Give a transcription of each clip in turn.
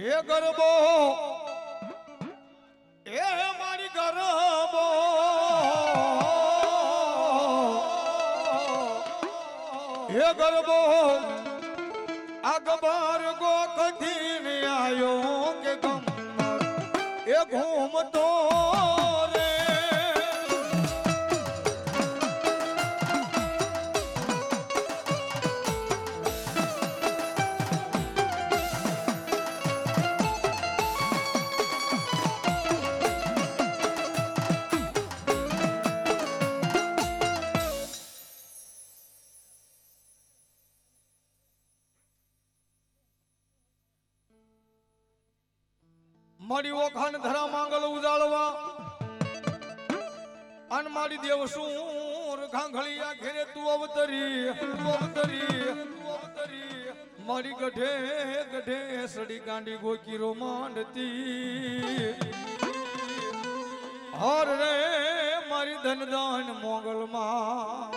એ ગરબો એ મારી ગરબો. એ ગરબો અખબાર ગો કઠીન આયો કે ગમ એ ઘૂમતો મારી ઓખાણ ધરા માંગલ ઉજાળવા. અન મારી દેવ સુર ઘાંઘળિયા ઘેરે તું અવતરી તું અવતરી તું અવતરી. મારી ગઢે ગઢે સડી ગાંડી ગોકીરો માંડતી હર રે મારી ધનદાન મોગલમાં.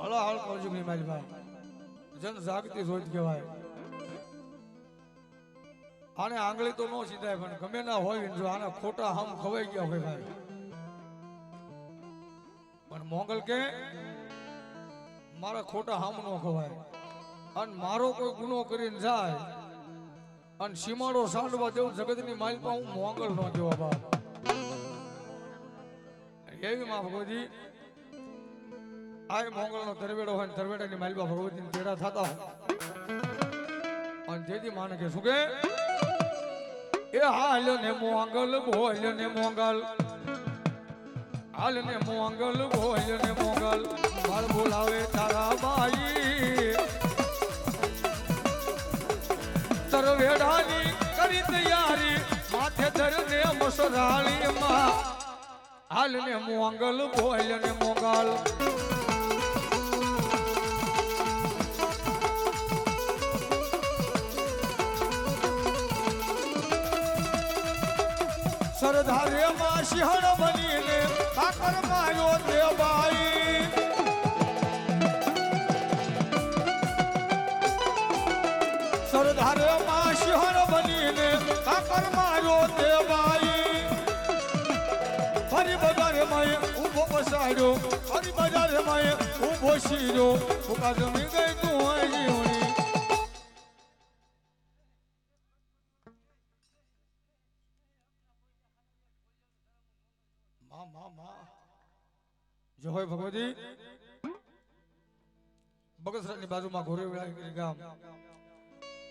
હળા, હળ છું મારી ભાઈ જન જાગતી સોચ કહેવાય. આને આંગળી તો ન સીધાય, પણ ગમે ના હોય જો આને ખોટા હમ ખવાઈ ગયા હોય ભાઈ. પણ મોગલ કે, મારા ખોટા હમ નો ખવાય. અને મારો કોઈ ગુનો કરીને જાય, અને સીમાડો સાંડવા જેવું જગતની માલમાં હું મોગલ નો જેવા બાપ એવી માં ભગવતી આ મોગલ નો તરવેડો હોય તરવેડાની માલપા ભગવતી તેડા થતા હોય. અને તેથી માને કે શું કે એ હાલ ને મોંગલ બોલ ને મોંગલ હાલ ને મોંગલ બોલ ને મોંગલ માર બોલાવે તારા બાઈ. તરવેડાની કરી તૈયારી, માથે ધરને મસરાળી માં હાલ ને મોંગલ બોલ ને મોંગલ સરદારે માં સિંહણ બનીને કાકર માયો તે બાઈ. સરદારે માં સિંહણ બનીને કાકર માયો તે બાઈ. ફરી બજારમાં ઊભો પસાડ્યો ફરી બજારમાં ઊભો શીરો ફૂકા જમી ગઈ તું અહીં. જીવણી માં માં માં જો હોય ભગવતી. બગસરાની બાજુમાં ઘોરે ગામ.